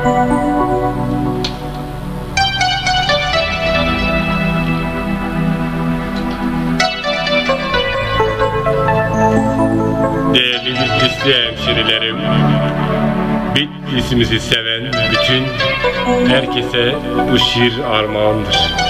Değerli Bitlisli hemşerilerim, Bitlisimizi seven bütün herkese bu şiir armağandır.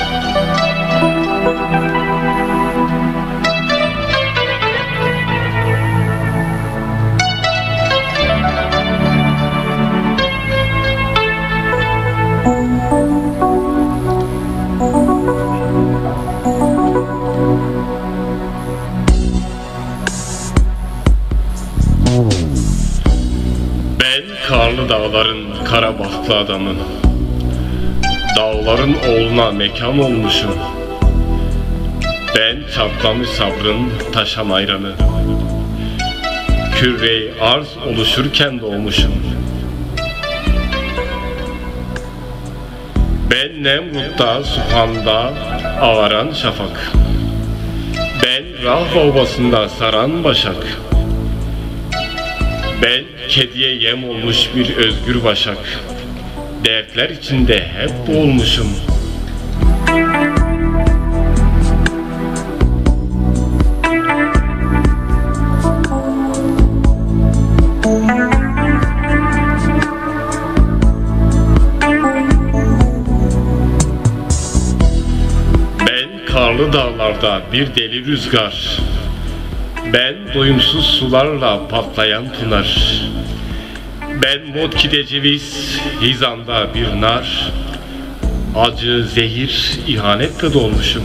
Dağların kara bahtlı adamı. Dağların oğluna mekan olmuşum. Ben çatlamış sabrın taşan ayranı. Kürreyi arz oluşurken doğmuşum. Ben Nemrut'ta, Süphan'da avaran şafak. Ben Rahva obasında saran başak. Ben kediye yem olmuş bir özgür başak. Dertler içinde hep boğulmuşum. Ben karlı dağlarda bir deli rüzgar. Ben doyumsuz sularla patlayan pınar. Ben Motki'de ceviz, Hizan'da bir nar. Acı, zehir, ihanetle dolmuşum.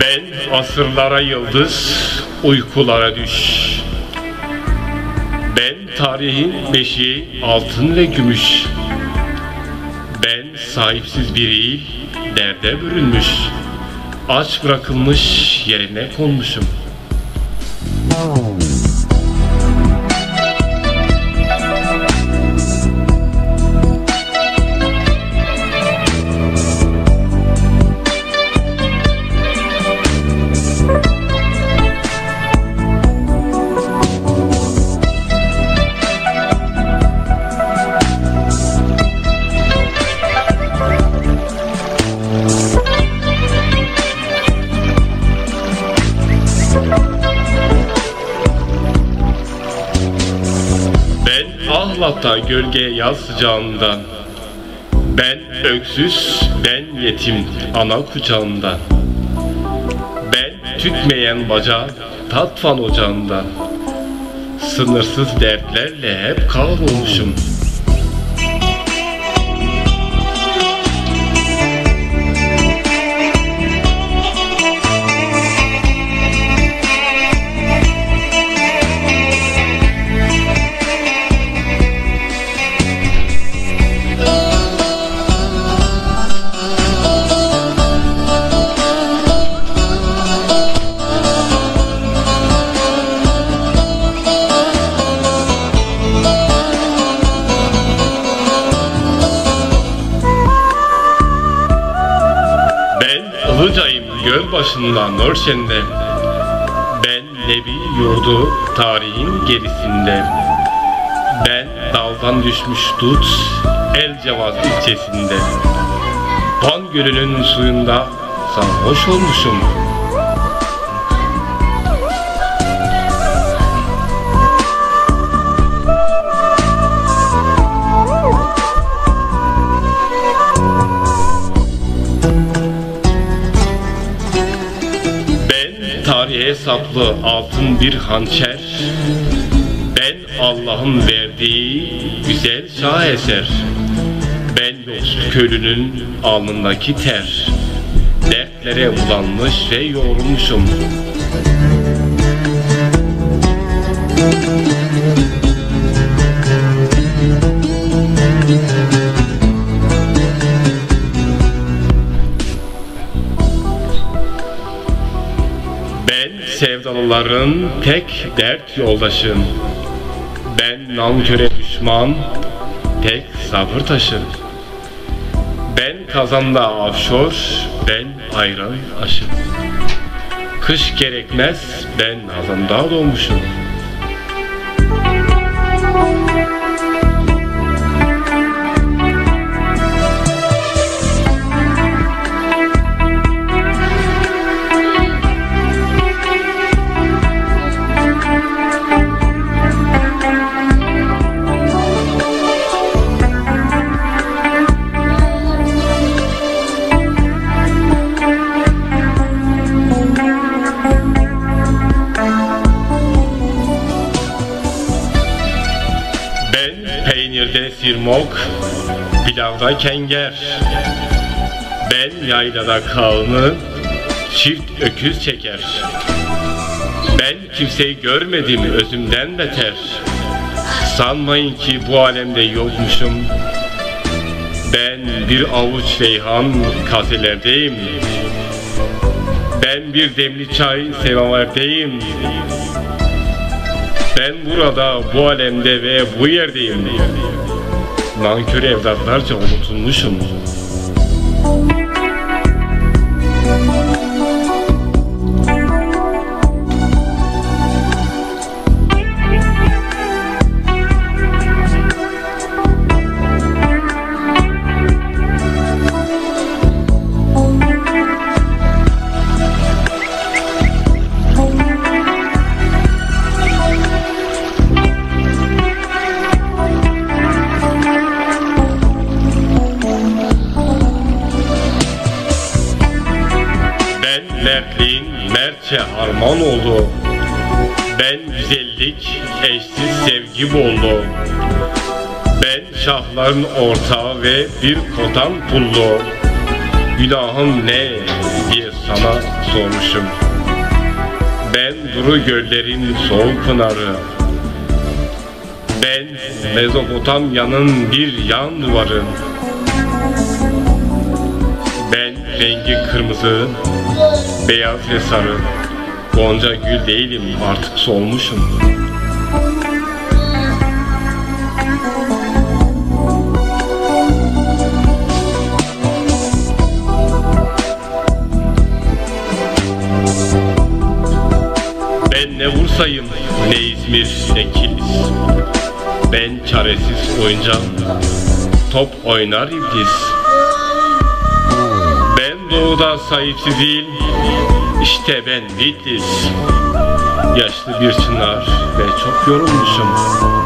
Ben asırlara yıldız, uykulara düş. Ben tarihin beşiği altın ve gümüş. Ben sahipsiz bir derde bürünmüş. Aç bırakılmış yerine konmuşum. Ben Ahlat'ta gölge yaz sıcağından Ben öksüz, ben yetim ana kucağından Ben tütmeyen baca tatfan ocağından Sınırsız dertlerle hep kahrolmuşum Ben Ilıcayım göl başında Nörşen'de Ben Nebi yurdu tarihin gerisinde. Ben daldan düşmüş tut El Cevat ilçesinde. Van Gölü'nün suyunda sarhoş olmuşum tarihe saplı altın bir hançer. Ben Allah'ın verdiği güzel şaheser Ben yoksul köylünün alnındaki ter. Dertlere bulanmış ve yorulmuşum Ben sevdalıların tek dert yoldaşım. Ben nanköre düşman, tek sabır taşı. Ben kazanda afşor, ben ayran aşı. Kış gerekmez, ben hazanda doğmuşum. Peynirde sirmok, pilavda kenger. Ben yaylada kağını, çift öküz çeker. Ben kimseyi görmedim özümden beter. Sanmayın ki bu alemde yokmuşum. Ben bir avuç reyhan kaselerdeyim. Ben bir demli çay semaverdeyim. Ben burada, bu alemde ve bu yerdeyim. Nankör evlatlarca unutulmuşum. Harman oldu. Ben güzellik eşsiz sevgi bollu. Ben şahların ortağı ve bir kotan pullu. Günahım ne diye sana sormuşum. Ben duru göllerin soğuk pınarı. Ben Mezopotamya'nın bir yan duvarı. Ben rengi kırmızı, beyaz ve sarı. Gonca gül değilim artık solmuşum. Ben ne Bursa'yım, ne İzmir, ne Kilis. Ben çaresiz oyuncağım, top oynar iblis. Ben doğuda sahipsiz değil, işte ben Bitlis. Yaşlı bir çınar ve çok yorulmuşum.